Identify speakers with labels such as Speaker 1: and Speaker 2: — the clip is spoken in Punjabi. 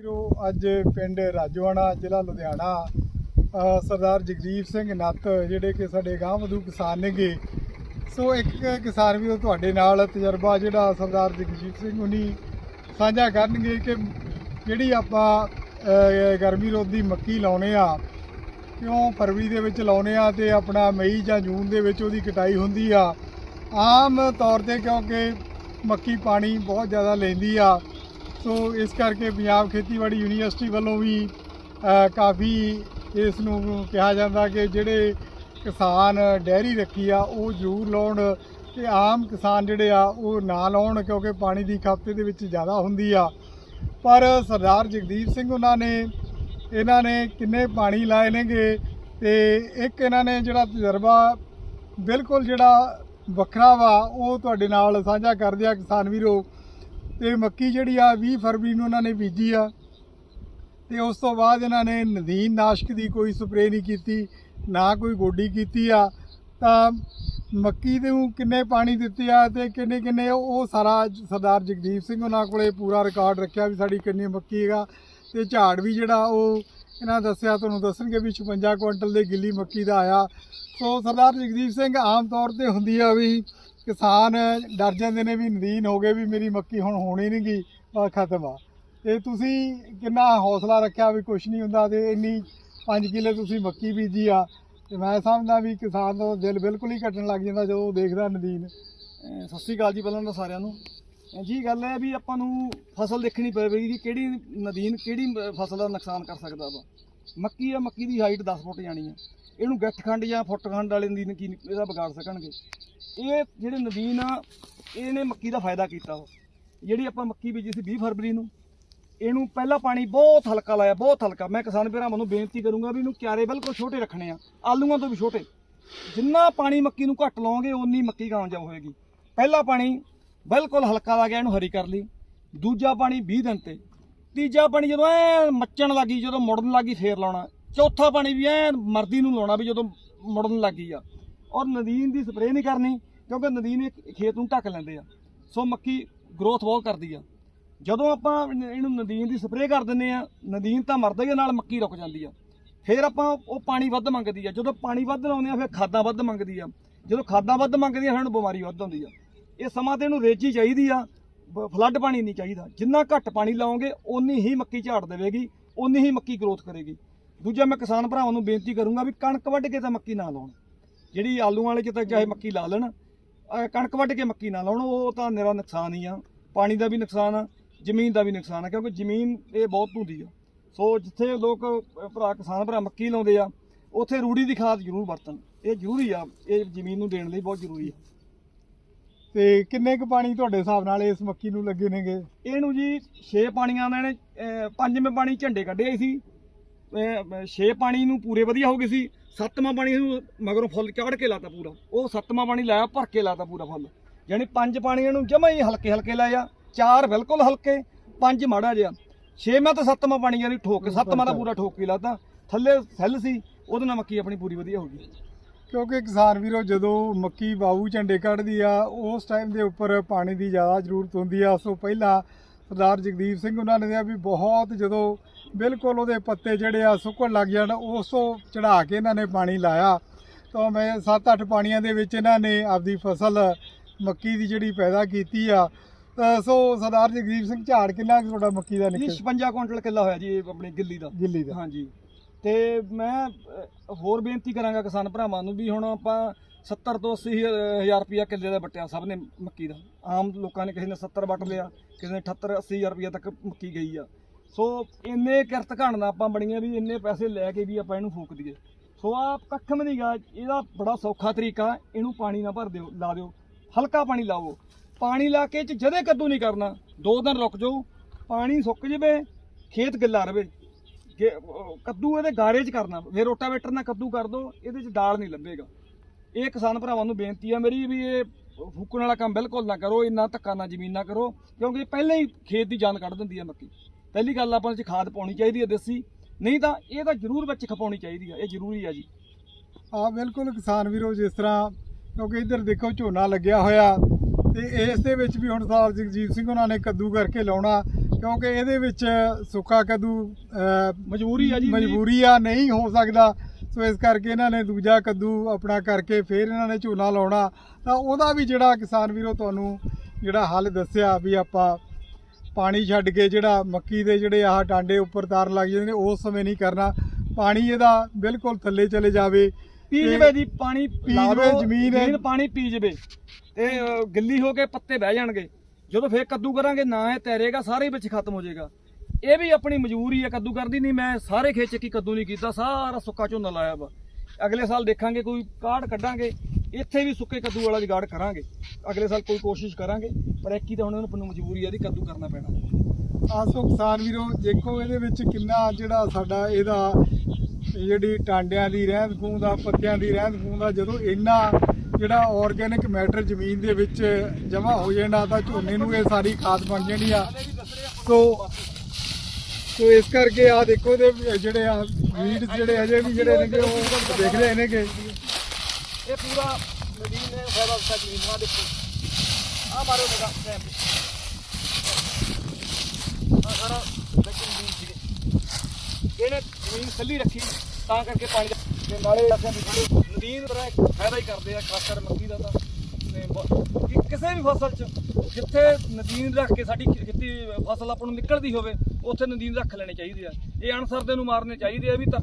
Speaker 1: ਵੀਰੋ ਅੱਜ ਪਿੰਡ ਰਾਜੋਆਣਾ ਜ਼ਿਲ੍ਹਾ ਲੁਧਿਆਣਾ ਸਰਦਾਰ ਜਗਜੀਤ ਸਿੰਘ ਨੱਤ ਜਿਹੜੇ ਕਿ ਸਾਡੇ ਗਾਂਵ ਵਧੂ ਕਿਸਾਨ ਨੇਗੇ। ਸੋ ਇੱਕ ਕਿਸਾਨ ਵੀਰੋ ਤੁਹਾਡੇ ਨਾਲ ਤਜਰਬਾ ਜਿਹੜਾ ਸਰਦਾਰ ਜਗਜੀਤ ਸਿੰਘ ਉਨੀ ਸਾਂਝਾ ਕਰਨਗੇ ਕਿ ਜਿਹੜੀ ਆਪਾਂ ਅ, ਗਰਮੀ ਰੋਧੀ ਮੱਕੀ ਲਾਉਨੇ ਆ ਕਿਉਂ ਫਰਵਰੀ ਦੇ ਵਿੱਚ ਲਾਉਨੇ ਆ ਤੇ ਆਪਣਾ ਮਈ ਜਾਂ ਜੂਨ ਦੇ ਵਿੱਚ ਉਹਦੀ ਕਟਾਈ ਹੁੰਦੀ ਆ। ਆਮ ਤੌਰ ਤੇ ਕਿਉਂਕਿ ਮੱਕੀ ਪਾਣੀ ਬਹੁਤ ਜ਼ਿਆਦਾ ਲੈਂਦੀ ਆ ਸੋ ਇਸ ਕਰਕੇ ਪੰਜਾਬ ਖੇਤੀਬਾੜੀ ਯੂਨੀਵਰਸਿਟੀ ਵੱਲੋਂ ਵੀ ਕਾਫੀ ਇਸ ਨੂੰ ਕਿਹਾ ਜਾਂਦਾ ਕਿ ਜਿਹੜੇ ਕਿਸਾਨ ਡੈਰੀ ਰੱਖੀ ਆ, ਉਹ ਜ਼ਰੂਰ ਲਾਉਣ ਤੇ ਆਮ ਕਿਸਾਨ ਜਿਹੜੇ ਆ, ਉਹ ਨਾ ਲਾਉਣ ਕਿਉਂਕਿ ਪਾਣੀ ਦੀ ਖਪਤ ਦੇ ਵਿੱਚ ਜ਼ਿਆਦਾ ਹੁੰਦੀ ਆ। ਪਰ ਸਰਦਾਰ ਜਗਦੀਪ ਸਿੰਘ ਉਹਨਾਂ ਨੇ, ਇਹਨਾਂ ਨੇ ਕਿੰਨੇ ਪਾਣੀ ਲਾਏ ਨੇਗੇ ਤੇ ਇੱਕ ਇਹਨਾਂ ਨੇ ਜਿਹੜਾ ਤਜਰਬਾ ਬਿਲਕੁਲ ਜਿਹੜਾ ਵੱਖਰਾ ਵਾ, ਉਹ ਤੁਹਾਡੇ ਨਾਲ ਸਾਂਝਾ ਕਰਦੇ ਆ ਕਿਸਾਨ ਵੀਰੋ। ਤੇ ਮੱਕੀ ਜਿਹੜੀ ਆ 20 ਫਰਵਰੀ ਨੂੰ ਉਹਨਾਂ ਨੇ ਬੀਜੀ ਆ। ਤੇ ਉਸ ਤੋਂ ਬਾਅਦ ਇਹਨਾਂ ਨੇ ਨਦੀਨ ਨਾਸ਼ਕ ਦੀ ਕੋਈ ਸਪਰੇਅ ਨਹੀਂ ਕੀਤੀ, ਨਾ ਕੋਈ ਗੋਡੀ ਕੀਤੀ ਆ। ਤਾਂ ਮੱਕੀ ਦੇ ਨੂੰ ਕਿੰਨੇ ਪਾਣੀ ਦਿੱਤੇ ਆ ਤੇ ਕਿੰਨੇ ਕਿੰਨੇ ਉਹ ਸਾਰਾ ਸਰਦਾਰ ਜਗਦੀਪ ਸਿੰਘ ਉਹਨਾਂ ਕੋਲੇ ਪੂਰਾ ਰਿਕਾਰਡ ਰੱਖਿਆ ਵੀ ਸਾਡੀ ਕਿੰਨੀ ਮੱਕੀ ਹੈਗਾ। ਤੇ ਝਾੜ ਵੀ ਜਿਹੜਾ ਉਹ ਇਹਨਾਂ ਦੱਸਿਆ, ਤੁਹਾਨੂੰ ਦੱਸਣਗੇ ਵੀ 56 ਕੁਇੰਟਲ ਦੇ ਗਿੱਲੀ ਮੱਕੀ ਦਾ ਆਇਆ। ਸੋ ਸਰਦਾਰ ਜਗਦੀਪ ਸਿੰਘ ਆਮ ਤੌਰ ਤੇ ਹੁੰਦੀ ਆ ਵੀ ਕਿਸਾਨ ਡਰ ਜਾਂਦੇ ਨੇ ਵੀ ਨਦੀਨ ਹੋ ਗਏ ਵੀ ਮੇਰੀ ਮੱਕੀ ਹੁਣ ਹੋਣੀ ਨਹੀਂ ਗੀ, ਬਸ ਖਤਮ ਆ। ਤੇ ਤੁਸੀਂ ਕਿੰਨਾ ਹੌਸਲਾ ਰੱਖਿਆ ਵੀ ਕੁਝ ਨਹੀਂ ਹੁੰਦਾ ਤੇ ਇੰਨੀ 5 ਕਿੱਲੇ ਤੁਸੀਂ ਮੱਕੀ ਬੀਜੀ ਆ। ਤੇ ਮੈਂ ਸਮਝਦਾ ਵੀ ਕਿਸਾਨ ਦਾ ਦਿਲ ਬਿਲਕੁਲ ਹੀ ਘਟਣ ਲੱਗ ਜਾਂਦਾ ਜਦੋਂ ਉਹ ਦੇਖਦਾ ਨਦੀਨ।
Speaker 2: ਸਤਿ ਸ੍ਰੀ ਅਕਾਲ ਜੀ ਪਹਿਲਾਂ ਤਾਂ ਸਾਰਿਆਂ ਨੂੰ। ਅਹ ਜੀ ਗੱਲ ਹੈ ਵੀ ਆਪਾਂ ਨੂੰ ਫਸਲ ਦੇਖਣੀ ਪਵੇਗੀ ਕਿ ਕਿਹੜੀ ਨਦੀਨ ਕਿਹੜੀ ਫਸਲ ਦਾ ਨੁਕਸਾਨ ਕਰ ਸਕਦਾ ਵਾ। ਮੱਕੀ ਆ, ਮੱਕੀ ਦੀ ਹਾਈਟ 10 ਫੁੱਟ ਜਾਣੀ ਆ। ਇਹਨੂੰ ਗੱਠ ਖੰਡ ਜਾਂ ਫੁੱਟ ਖੰਡ ਵਾਲੇ ਨਦੀਨ ਕੀ ਇਹਦਾ ਵਿਗਾੜ ਸਕਣਗੇ। ਇਹ ਜਿਹੜੇ ਨਦੀਨ ਆ, ਇਹਨੇ ਮੱਕੀ ਦਾ ਫਾਇਦਾ ਕੀਤਾ ਉਹ ਜਿਹੜੀ ਆਪਾਂ ਮੱਕੀ ਬੀਜੀ ਸੀ 20 ਫਰਵਰੀ ਨੂੰ, ਇਹਨੂੰ ਪਹਿਲਾ ਪਾਣੀ ਬਹੁਤ ਹਲਕਾ ਲਾਇਆ, ਬਹੁਤ ਹਲਕਾ। ਮੈਂ ਕਿਸਾਨ ਭਰਾਵਾਂ ਨੂੰ ਬੇਨਤੀ ਕਰੂੰਗਾ ਵੀ ਇਹਨੂੰ ਕਿਆਰੇ ਬਿਲਕੁਲ ਛੋਟੇ ਰੱਖਣੇ ਆ, ਆਲੂਆਂ ਤੋਂ ਵੀ ਛੋਟੇ। ਜਿੰਨਾ ਪਾਣੀ ਮੱਕੀ ਨੂੰ ਘੱਟ ਲਾਓਗੇ, ਓਨੀ ਮੱਕੀ ਕਾਮਯਾਬ ਹੋਏਗੀ। ਪਹਿਲਾ ਪਾਣੀ ਬਿਲਕੁਲ ਹਲਕਾ ਲਾ ਗਿਆ, ਇਹਨੂੰ ਹਰੀ ਕਰ ਲਈ। ਦੂਜਾ ਪਾਣੀ 20 ਦਿਨ ਤੇ। ਤੀਜਾ ਪਾਣੀ ਜਦੋਂ ਐ ਮੱਚਣ ਲੱਗੀ, ਜਦੋਂ ਮੁੜਨ ਲੱਗੀ, ਫੇਰ ਲਾਉਣਾ। ਚੌਥਾ ਪਾਣੀ ਵੀ ਐ ਮਰਦੀ ਨੂੰ ਲਾਉਣਾ ਵੀ ਜਦੋਂ ਮੁੜਨ ਲੱਗੀ ਆ। ਔਰ ਨਦੀਨ ਦੀ ਸਪਰੇਅ ਨਹੀਂ ਕਰਨੀ। ਕਿਉਂਕਿ ਨਦੀਨ ਇਹ ਖੇਤ ਨੂੰ ਢੱਕ ਲੈਂਦੇ ਆ। ਸੋ ਮੱਕੀ ਗਰੋਥ ਬਹੁਤ ਕਰਦੀ ਆ। ਜਦੋਂ ਆਪਾਂ ਇਹਨੂੰ ਨਦੀਨ ਦੀ ਸਪਰੇਅ ਕਰ ਦਿੰਨੇ ਆ, ਨਦੀਨ ਤਾਂ ਮਰਦਾ ਹੀ ਨਾਲ ਮੱਕੀ ਰੁਕ ਜਾਂਦੀ ਆ। ਫਿਰ ਆਪਾਂ ਉਹ ਪਾਣੀ ਵੱਧ ਮੰਗਦੀ ਆ। ਜਦੋਂ ਪਾਣੀ ਵੱਧ ਲਾਉਂਦੇ ਆ, ਫਿਰ ਖਾਦਾਂ ਵੱਧ ਮੰਗਦੀ ਆ। ਜਦੋਂ ਖਾਦਾਂ ਵੱਧ ਮੰਗਦੀ ਆ ਸਾਨੂੰ ਬਿਮਾਰੀ ਵੱਧ ਹੁੰਦੀ ਆ। ਇਹ ਸਮਾਂ ਤੇ ਇਹਨੂੰ ਰੇਜੀ ਚਾਹੀਦੀ ਆ ਫਲੱਡ ਪਾਣੀ ਨਹੀਂ ਚਾਹੀਦਾ। ਜਿੰਨਾ ਘੱਟ ਪਾਣੀ ਲਾਓਗੇ, ਓਨੀ ਹੀ ਮੱਕੀ ਝਾੜ ਦੇਵੇਗੀ, ਓਨੀ ਹੀ ਮੱਕੀ ਗਰੋਥ ਕਰੇਗੀ। ਦੂਜਾ ਮੈਂ ਕਿਸਾਨ ਭਰਾਵਾਂ ਨੂੰ ਬੇਨਤੀ ਕਰੂੰਗਾ ਵੀ ਕਣਕ ਵੱਢ ਕੇ ਤਾਂ ਮੱਕੀ ਨਾ ਲਾਉਣ। ਜਿਹੜੀ ਆਲੂ ਵਾਲੇ ਚ ਤਾਂ ਚਾਹੇ ਮੱਕੀ ਲਾ ਲੈਣ ਕਣਕ ਵੱਢ ਕੇ ਮੱਕੀ ਨਾ ਲਾਉਣ, ਉਹ ਤਾਂ ਨਿਰਾ ਨੁਕਸਾਨ ਹੀ ਆ। ਪਾਣੀ ਦਾ ਵੀ ਨੁਕਸਾਨ ਆ, ਜ਼ਮੀਨ ਦਾ ਵੀ ਨੁਕਸਾਨ ਆ, ਕਿਉਂਕਿ ਜ਼ਮੀਨ ਇਹ ਬਹੁਤ ਧੁੰਦੀ ਆ। ਸੋ ਜਿੱਥੇ ਲੋਕ, ਭਰਾ ਕਿਸਾਨ ਭਰਾ ਮੱਕੀ ਲਾਉਂਦੇ ਆ, ਉੱਥੇ ਰੂੜੀ ਦੀ ਖਾਦ ਜ਼ਰੂਰ ਵਰਤਣ। ਇਹ ਜ਼ਰੂਰੀ ਆ, ਇਹ ਜ਼ਮੀਨ ਨੂੰ ਦੇਣ ਲਈ ਬਹੁਤ ਜ਼ਰੂਰੀ ਆ।
Speaker 1: ਤੇ ਕਿੰਨੇ ਕੁ ਪਾਣੀ ਤੁਹਾਡੇ ਹਿਸਾਬ ਨਾਲ ਇਸ ਮੱਕੀ ਨੂੰ ਲੱਗੇ ਨੇਗੇ?
Speaker 2: ਇਹਨੂੰ ਜੀ 6 ਪਾਣੀਆਂ ਦਾ ਇਹਨੇ, ਅਹ ਪੰਜਵੇਂ ਪਾਣੀ ਝੰਡੇ ਕੱਢੇ ਸੀ। 6 ਪਾਣੀ ਨੂੰ ਪੂਰੇ ਵਧੀਆ ਹੋ ਗਏ ਸੀ ਸੱਤਵਾਂ ਪਾਣੀ ਇਹਨੂੰ ਮਗਰੋਂ ਫੁੱਲ ਚਾੜ ਕੇ ਲਾਤਾ ਪੂਰਾ। ਉਹ ਸੱਤਵਾਂ ਪਾਣੀ ਲਾਇਆ ਭਰ ਕੇ ਲਾਤਾ ਪੂਰਾ ਫੁੱਲ। ਯਾਨੀ ਪੰਜ ਪਾਣੀ ਇਹਨੂੰ ਜਮਾ ਹੀ ਹਲਕੇ ਹਲਕੇ ਲਾਇਆ ਚਾਰ ਬਿਲਕੁਲ ਹਲਕੇ ਪੰਜ ਮਾੜਾ ਜਿਹਾ। ਛੇਵਾਂ ਤੇ ਸੱਤਵਾਂ ਪਾਣੀ ਯਾਨੀ ਠੋਕ ਸੱਤਵਾਂ ਦਾ ਪੂਰਾ ਠੋਕ ਕੇ ਲਾਤਾ। ਥੱਲੇ ਸੈੱਲ ਸੀ ਉਹਦੇ ਨਾਲ ਮੱਕੀ ਆਪਣੀ ਪੂਰੀ ਵਧੀਆ ਹੋ ਗਈ।
Speaker 1: ਕਿਉਂਕਿ ਕਿਸਾਨ ਵੀਰੋ ਜਦੋਂ ਮੱਕੀ ਬਾਊ ਝੰਡੇ ਕੱਢਦੀ ਆ ਉਸ ਟਾਈਮ ਦੇ ਉੱਪਰ ਪਾਣੀ ਦੀ ਜ਼ਿਆਦਾ ਜ਼ਰੂਰਤ ਹੁੰਦੀ ਆ। ਸੋ ਪਹਿਲਾਂ ਸਰਦਾਰ ਜਗਦੀਪ ਸਿੰਘ ਉਹਨਾਂ ਨੇ ਕਿਹਾ ਵੀ ਬਹੁਤ ਜਦੋਂ ਬਿਲਕੁਲ ਉਹਦੇ ਪੱਤੇ ਜਿਹੜੇ ਆ ਸੁੱਕਣ ਲੱਗ ਜਾਣ ਉਸ ਤੋਂ ਚੜਾ ਕੇ ਇਹਨਾਂ ਨੇ ਪਾਣੀ ਲਾਇਆ। ਤਾਂ ਮੈਂ 7-8 ਪਾਣੀਆਂ ਦੇ ਵਿੱਚ ਇਹਨਾਂ ਨੇ ਆਪਦੀ ਫਸਲ ਮੱਕੀ ਦੀ ਜਿਹੜੀ ਪੈਦਾ ਕੀਤੀ ਆ। ਤਾਂ ਸੋ ਸਰਦਾਰ ਜਗਦੀਪ ਸਿੰਘ ਝਾੜ ਕਿੰਨਾ ਤੁਹਾਡਾ ਮੱਕੀ ਦਾ ਨਿਕਲ
Speaker 2: 56 ਕੁਇੰਟਲ ਕਿੱਲਾ ਹੋਇਆ ਜੀ ਆਪਣੀ ਗਿੱਲੀ ਦਾ।
Speaker 1: ਗਿੱਲੀ ਦਾ।
Speaker 2: ਹਾਂਜੀ। ਤੇ ਮੈਂ ਹੋਰ ਬੇਨਤੀ ਕਰਾਂਗਾ ਕਿਸਾਨ ਭਰਾਵਾਂ ਨੂੰ ਵੀ ਹੁਣ ਆਪਾਂ 70 ਤੋਂ 80 ਹਜ਼ਾਰ ਰੁਪਇਆ ਕਿੱਲੇ ਦਾ ਵੱਟਿਆ ਸਭ ਨੇ ਮੱਕੀ ਦਾ। ਆਮ ਲੋਕਾਂ ਨੇ ਕਿਸੇ ਨੇ 70 ਵੱਟ ਲਿਆ, ਕਿਸੇ ਨੇ 78 80 ਹਜ਼ਾਰ ਰੁਪਇਆ ਤੱਕ ਮੱਕੀ ਗਈ ਆ। ਸੋ ਇੰਨੇ ਕਿਰਤ ਘਣਨਾ ਆਪਾਂ ਬਣੀਆਂ ਵੀ ਇੰਨੇ ਪੈਸੇ ਲੈ ਕੇ ਵੀ ਆਪਾਂ ਇਹਨੂੰ ਫੂਕ ਦਈਏ। ਸੋ ਆ ਕੱਖ ਵੀ ਨਹੀਂਗਾ ਇਹਦਾ ਬੜਾ ਸੌਖਾ ਤਰੀਕਾ, ਇਹਨੂੰ ਪਾਣੀ ਨਾ ਭਰ ਦਿਓ, ਲਾ ਦਿਓ। ਹਲਕਾ ਪਾਣੀ ਲਾਵੋ ਪਾਣੀ ਲਾ ਕੇ ਚ ਜਦੇ ਕੱਦੂ ਨਹੀਂ ਕਰਨਾ, ਦੋ ਦਿਨ ਰੁਕ ਜਾਓ, ਪਾਣੀ ਸੁੱਕ ਜਵੇ, ਖੇਤ ਗਿੱਲਾ ਰਵੇ। ਕਿ ਕੱਦੂ ਇਹਦੇ ਗਾਰੇ 'ਚ ਕਰਨਾ, ਫਿਰ ਰੋਟਾਵੇਟਰ ਨਾਲ ਕੱਦੂ ਕਰ ਦੋ, ਇਹਦੇ 'ਚ ਦਾਲ ਨਹੀਂ ਲੱਭੇਗਾ। ਇਹ ਕਿਸਾਨ ਭਰਾਵਾਂ ਨੂੰ ਬੇਨਤੀ ਆ ਮੇਰੀ ਵੀ ਇਹ ਫੂਕਣ ਵਾਲਾ ਕੰਮ ਬਿਲਕੁਲ ਨਾ ਕਰੋ ਇੰਨਾ ਧੱਕਾ ਨਾ ਜ਼ਮੀਨ ਨਾ ਕਰੋ ਕਿਉਂਕਿ ਪਹਿਲਾਂ ਹੀ ਖੇਤ ਦੀ ਜਾਨ ਕੱਢ ਦਿੰਦੀ ਆ ਮੱਕੀ। ਪਹਿਲੀ ਗੱਲ ਆਪਾਂ ਨੂੰ ਚ ਖਾਦ ਪਾਉਣੀ ਚਾਹੀਦੀ ਹੈ ਦੇਸੀ ਨਹੀਂ ਤਾਂ ਇਹ ਤਾਂ ਜ਼ਰੂਰ ਵਿੱਚ ਖਪਾਉਣੀ ਚਾਹੀਦੀ ਆ ਇਹ ਜ਼ਰੂਰੀ ਆ ਜੀ।
Speaker 1: ਆ ਬਿਲਕੁਲ ਕਿਸਾਨ ਵੀਰੋ ਜਿਸ ਤਰ੍ਹਾਂ ਕਿਉਂਕਿ ਇੱਧਰ ਦੇਖੋ ਝੋਨਾ ਲੱਗਿਆ ਹੋਇਆ ਤੇ ਇਸ ਦੇ ਵਿੱਚ ਵੀ ਹੁਣ ਸਰਦਾਰ ਜਗਜੀਤ ਸਿੰਘ ਉਹਨਾਂ ਨੇ ਕੱਦੂ ਕਰਕੇ ਲਾਉਣਾ ਕਿਉਂਕਿ ਇਹਦੇ ਵਿੱਚ ਸੁੱਕਾ ਕੱਦੂ
Speaker 2: ਮਜਬੂਰੀ ਆ ਜੀ
Speaker 1: ਮਜਬੂਰੀ ਆ ਨਹੀਂ ਹੋ ਸਕਦਾ। ਸੋ ਇਸ ਕਰਕੇ ਇਹਨਾਂ ਨੇ ਦੂਜਾ ਕੱਦੂ ਆਪਣਾ ਕਰਕੇ ਫਿਰ ਇਹਨਾਂ ਨੇ ਝੋਨਾ ਲਾਉਣਾ। ਤਾਂ ਉਹਦਾ ਵੀ ਜਿਹੜਾ ਕਿਸਾਨ ਵੀਰੋ ਤੁਹਾਨੂੰ ਜਿਹੜਾ ਹੱਲ ਦੱਸਿਆ ਵੀ ਆਪਾਂ ਪਾਣੀ ਛੱਡ ਕੇ ਜਿਹੜਾ ਮੱਕੀ ਦੇ ਜਿਹੜੇ ਆਹ ਟਾਂਡੇ ਉੱਪਰ ਤਾਰਨ ਲੱਗ ਜਾਂਦੇ ਨੇ ਉਸ ਸਮੇਂ ਨਹੀਂ ਕਰਨਾ। ਪਾਣੀ ਇਹਦਾ ਬਿਲਕੁਲ ਥੱਲੇ ਚਲੇ ਜਾਵੇ
Speaker 2: ਪੀ
Speaker 1: ਤੇ
Speaker 2: ਜਵੇ ਜੀ ਪਾਣੀ
Speaker 1: ਪੀ
Speaker 2: ਲਾ
Speaker 1: ਜਵੇ,
Speaker 2: ਦਿਓ,
Speaker 1: ਜ਼ਮੀਨ
Speaker 2: ਪਾਣੀ ਪੀ ਜਵੇ ਤੇ ਅਹ, ਗਿੱਲੀ ਹੋ ਕੇ ਪੱਤੇ ਬਹਿ ਜਾਣਗੇ। ਜਦੋਂ ਫੇਰ ਕੱਦੂ ਕਰਾਂਗੇ ਨਾ ਇਹ ਤੈਰੇਗਾ ਸਾਰੇ ਵਿੱਚ ਖਤਮ ਹੋ ਜਾਏਗਾ। ਇਹ ਵੀ ਆਪਣੀ ਮਜਬੂਰੀ ਹੈ ਕੱਦੂ ਕਰਦੀ, ਨਹੀਂ ਮੈਂ ਸਾਰੇ ਖੇਤ ਚ ਕੀ ਕੱਦੂ ਨਹੀਂ ਕੀਤਾ, ਸਾਰਾ ਸੁੱਕਾ ਝੋਨਾ ਲਾਇਆ ਵਾ। ਅਗਲੇ ਸਾਲ ਦੇਖਾਂਗੇ, ਕੋਈ ਕਾਢ ਕੱਢਾਂਗੇ, ਇੱਥੇ ਵੀ ਸੁੱਕੇ ਕੱਦੂ ਵਾਲਾ ਜੁਗਾੜ ਕਰਾਂਗੇ। ਅਗਲੇ ਸਾਲ ਕੋਈ ਕੋਸ਼ਿਸ਼ ਕਰਾਂਗੇ, ਪਰ ਇੱਕ ਹੀ ਤਾਂ ਹੁਣ ਇਹਨੂੰ ਮਜਬੂਰੀ ਆ ਦੀ ਕੱਦੂ ਕਰਨਾ ਪੈਣਾ।
Speaker 1: ਆਸੋ ਕਿਸਾਨ ਵੀਰੋ, ਦੇਖੋ ਇਹਦੇ ਵਿੱਚ ਕਿੰਨਾ ਜਿਹੜਾ ਸਾਡਾ ਇਹਦਾ ਜਿਹੜੀ ਟਾਂਡਿਆਂ ਦੀ ਰਹਿੰਦ ਖੂੰਦ ਆ ਪੱਤਿਆਂ ਦੀ ਰਹਿੰਦ ਖੂੰਦ ਆ ਜਦੋਂ ਇੰਨਾ ਜਿਹੜਾ ਆਰਗੇਨਿਕ ਮੈਟਰ ਜ਼ਮੀਨ ਦੇ ਵਿੱਚ ਜਮ੍ਹਾਂ ਹੋ ਜਾਣਾ ਤਾਂ ਝੋਨੇ ਨੂੰ ਇਹ ਸਾਰੀ ਖਾਦ ਬਣ ਜਾਣੀ ਆ। ਸੋ ਸੋ ਇਸ ਕਰਕੇ ਆ ਦੇਖੋ ਇਹਦੇ ਜਿਹੜੇ ਆ ਵੀਡ ਜਿਹੜੇ ਅਜੇ ਵੀ ਜਿਹੜੇ ਨੇਗੇ ਉਹ ਦੇਖ ਰਹੇ ਨੇਗੇ।
Speaker 2: ਇਹ ਪੂਰਾ ਨਦੀਨ ਨੇ, ਫਾਇਦਾ ਤੱਕ ਨਹੀਂ ਆ ਦੇਖੋ। ਆ ਮਾਰੋ ਨਿਗਾ ਟਾਈਮ ਆ ਸਾਰਾ ਦੇਖੋ ਨਦੀਨ ਸੀਗੇ। ਇਹਨੇ ਜ਼ਮੀਨ ਖੱਲੀ ਰੱਖੀ, ਤਾਂ ਕਰਕੇ ਪਾਣੀ ਦਾ- ਨਾਲੇ ਅਸਾਂ ਵੀ ਜਿਹੜੇ ਨਦੀਨ ਤਰ੍ਹਾਂ ਫਾਇਦਾ ਹੀ ਕਰਦੇ ਆ, ਖਾਸ ਕਰ ਮੱਕੀ ਦਾ ਤਾਂ। ਤੇ ਕਿ ਕਿਸੇ ਵੀ ਫਸਲ 'ਚ ਜਿੱਥੇ ਨਦੀਨ ਰੱਖ ਕੇ ਸਾਡੀ ਖੇਤੀ, ਫਸਲ ਆਪਾਂ ਨੂੰ ਨਿਕਲਦੀ ਹੋਵੇ, ਉੱਥੇ ਨਦੀਨ ਰੱਖ ਲੈਣੇ ਚਾਹੀਦੇ ਆ। ਇਹ ਅਣਸਰਦੇ ਨੂੰ ਮਾਰਨੇ ਚਾਹੀਦੇ ਆ ਵੀ ਤਾਂ